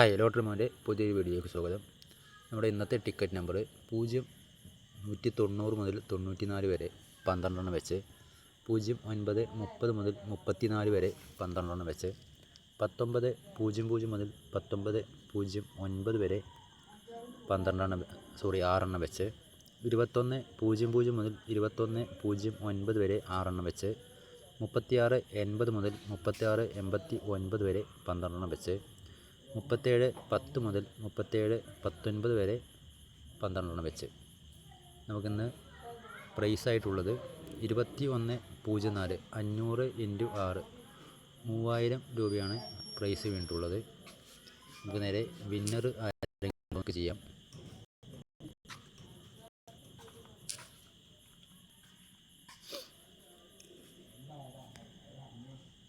Hi lottery മോന്റെ പുതിയൊരു വീഡിയോയ്ക്ക് സ്വാഗതം. നമ്മുടെ ഇന്നത്തെ ടിക്കറ്റ് നമ്പർ പൂജ്യം നൂറ്റി തൊണ്ണൂറ് മുതൽ തൊണ്ണൂറ്റി നാല് വരെ പന്ത്രണ്ടെണ്ണം വെച്ച് പൂജ്യം ഒൻപത് മുപ്പത് മുതൽ മുപ്പത്തി നാല് വരെ പന്ത്രണ്ടെണ്ണം വെച്ച് പത്തൊമ്പത് പൂജ്യം പൂജ്യം മുതൽ പത്തൊമ്പത് പൂജ്യം ഒൻപത് വരെ പന്ത്രണ്ടെണ്ണം സോറി ആറെണ്ണം വെച്ച് ഇരുപത്തൊന്ന് പൂജ്യം പൂജ്യം മുതൽ ഇരുപത്തൊന്ന് പൂജ്യം ഒൻപത് വരെ ആറെണ്ണം വെച്ച് മുപ്പത്തിയാറ് എൺപത് മുതൽ മുപ്പത്തിയാറ് എൺപത്തി ഒൻപത് വരെ പന്ത്രണ്ടെണ്ണം വെച്ച് മുപ്പത്തേഴ് പത്ത് മുതൽ മുപ്പത്തേഴ് പത്തൊൻപത് വരെ പന്ത്രണ്ടെണ്ണം വെച്ച്. നമുക്കിന്ന് പ്രൈസായിട്ടുള്ളത് ഇരുപത്തി ഒന്ന് പൂജ്യം നാല് അഞ്ഞൂറ് ഇന്റു ആറ് മൂവായിരം രൂപയാണ് പ്രൈസ് വീണിട്ടുള്ളത്. നമുക്ക് നേരെ വിന്നർ ആരെങ്കിലും നമുക്ക് ചെയ്യാം.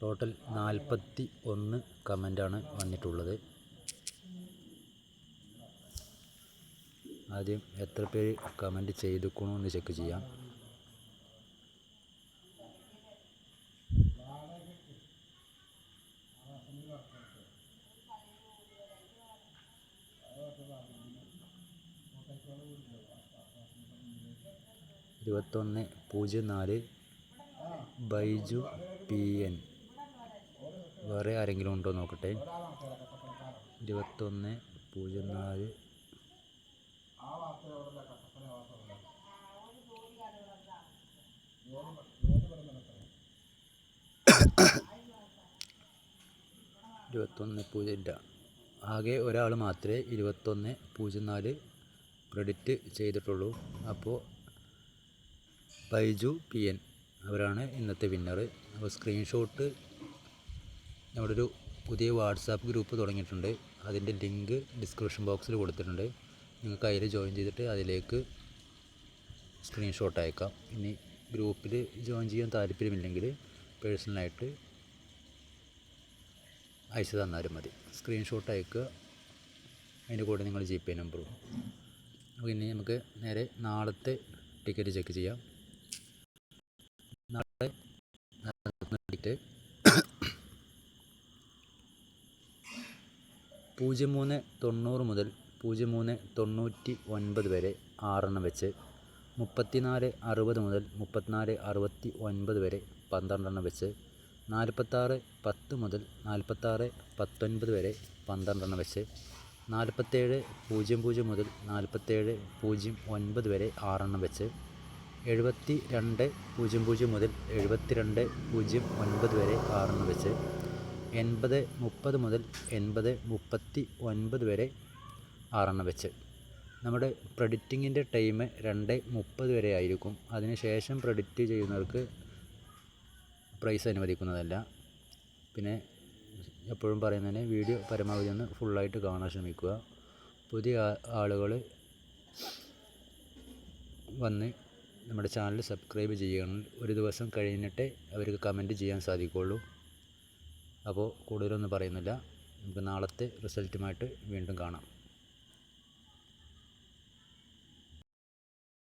ടോട്ടൽ നാൽപ്പത്തി ഒന്ന് കമന്റാണ് വന്നിട്ടുള്ളത്. ആദ്യം എത്ര പേര് കമന്റ് ചെയ്തിക്കണോ എന്ന് ചെക്ക് ചെയ്യാം. ഇരുപത്തൊന്ന് പൂജ്യം നാല് ബൈജു പി എൻ. വേറെ ആരെങ്കിലും ഉണ്ടോ നോക്കട്ടെ? ഇരുപത്തൊന്ന് പൂജ്യം നാല്. ഇരുപത്തൊന്ന് പൂജ്യം ഇല്ല. ആകെ ഒരാൾ മാത്രമേ ഇരുപത്തൊന്ന് പൂജ്യം നാല് ക്രെഡിറ്റ് ചെയ്തിട്ടുള്ളൂ. അപ്പോൾ ബൈജു പി എൻ അവരാണ് ഇന്നത്തെ വിന്നർ അപ്പോൾ സ്ക്രീൻഷോട്ട് നമ്മുടെ ഒരു പുതിയ വാട്സാപ്പ് ഗ്രൂപ്പ് തുടങ്ങിയിട്ടുണ്ട്. അതിന്റെ ലിങ്ക് ഡിസ്ക്രിപ്ഷൻ ബോക്സിൽ കൊടുത്തിട്ടുണ്ട്. നിങ്ങൾക്ക് അതിൽ ജോയിൻ ചെയ്തിട്ട് അതിലേക്ക് സ്ക്രീൻഷോട്ട് അയക്കാം ഇനി ഗ്രൂപ്പിൽ ജോയിൻ ചെയ്യാൻ താല്പര്യമില്ലെങ്കിൽ പേഴ്സണലായിട്ട് അയച്ചു തന്നാലും മതി. സ്ക്രീൻഷോട്ട് അയക്കുക അതിന്റെ കൂടെ നിങ്ങൾ ജി പേ നമ്പറും. അപ്പോൾ ഇനി നമുക്ക് നേരെ നാളത്തെ ടിക്കറ്റ് ചെക്ക് ചെയ്യാം. നാളെ ടിക്കറ്റ് പൂജ്യം മൂന്ന് തൊണ്ണൂറ് മുതൽ പൂജ്യം മൂന്ന് തൊണ്ണൂറ്റി ഒൻപത് വരെ ആറെണ്ണം വെച്ച് മുപ്പത്തിനാല് അറുപത് മുതൽ മുപ്പത്തിനാല് അറുപത്തി ഒൻപത് വരെ പന്ത്രണ്ടെണ്ണം വെച്ച് നാൽപ്പത്താറ് പത്ത് മുതൽ നാൽപ്പത്താറ് പത്തൊൻപത് വരെ പന്ത്രണ്ടെണ്ണം വെച്ച് നാൽപ്പത്തേഴ് പൂജ്യം പൂജ്യം മുതൽ നാൽപ്പത്തേഴ് പൂജ്യം ഒൻപത് വരെ ആറെണ്ണം വെച്ച് എഴുപത്തി രണ്ട് പൂജ്യം പൂജ്യം മുതൽ എഴുപത്തി രണ്ട് പൂജ്യം ഒൻപത് വരെ ആറെണ്ണം വെച്ച് എൺപത് മുപ്പത് മുതൽ എൺപത് മുപ്പത്തി ഒൻപത് വരെ ആറെണ്ണം വെച്ച്. നമ്മുടെ പ്രഡിക്റ്റിങ്ങിന്റെ ടൈം രണ്ട് മുപ്പത് വരെ ആയിരിക്കും. അതിനുശേഷം പ്രഡിക്റ്റ് ചെയ്യുന്നവർക്ക് പ്രൈസ് അനുവദിക്കുന്നതല്ല. പിന്നെ എപ്പോഴും പറയുന്നതിന് വീഡിയോ പരമാവധി ഒന്ന് ഫുള്ളായിട്ട് കാണാൻ ശ്രമിക്കുക. പുതിയ ആളുകൾ വന്ന് നമ്മുടെ ചാനൽ സബ്സ്ക്രൈബ് ചെയ്യണം. ഒരു ദിവസം കഴിഞ്ഞിട്ടേ അവർക്ക് കമന്റ് ചെയ്യാൻ സാധിക്കുകയുള്ളൂ. അപ്പോൾ കൂടുതലൊന്നും പറയുന്നില്ല. നമുക്ക് നാളത്തെ റിസൾട്ടുമായിട്ട് വീണ്ടും കാണാം.